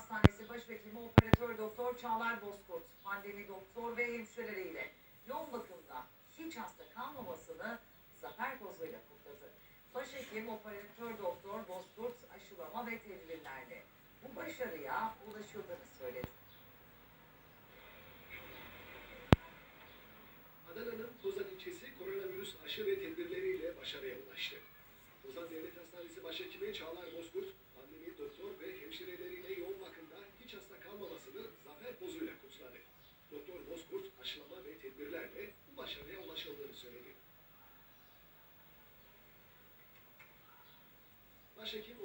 Hastanesi Başhekimi Operatör Doktor Çağlar Bozkurt, pandemi doktor ve hemşireleriyle yoğun bakımda hiç hasta kalmamasını zafer pozuyla kutladı. Başhekim Operatör Doktor Bozkurt aşılama ve tedbirlerle bu başarıya ulaşıldığını söyledi. Adana'nın Kozan ilçesi koronavirüs aşı ve tedbirleriyle başarıya ulaştı. Kozan Devlet Hastanesi Başhekimi Çağlar Bozkurt, pandemi doktor ve hemşireleriyle yoğun bakımda hiç hasta kalmamasını zafer pozuyla kutladı. Doktor Aşılama ve tedbirlerle bu başarıya ulaşıldığını söyledi. Başhekim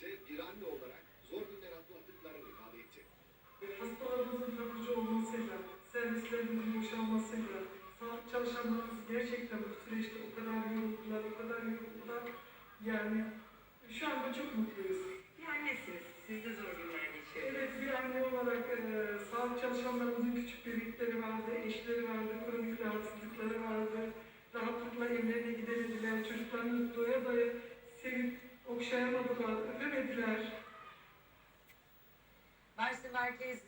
ise bir anne olarak zor günler atlattıklarını ifade etti. Hastalarımızın bakıcı olmasıyla, servislerimizin boşalmasıyla, sağlık çalışanlarımız gerçekten bu süreçte o kadar yoruldular, o kadar yoruldular. Yani şu anda çok mutluyuz. Bir annesiniz. Siz de zor günler geçirdiniz. Evet bir anne olarak e, sağlık çalışanlarımızın küçük bebekleri vardı, eşleri vardı, kronik rahatsızlıkları vardı. Rahatlıkla evlerine gidemediler, çocuklarını doya doya sevip okşayamadılar, öpemediler. Mersin merkezli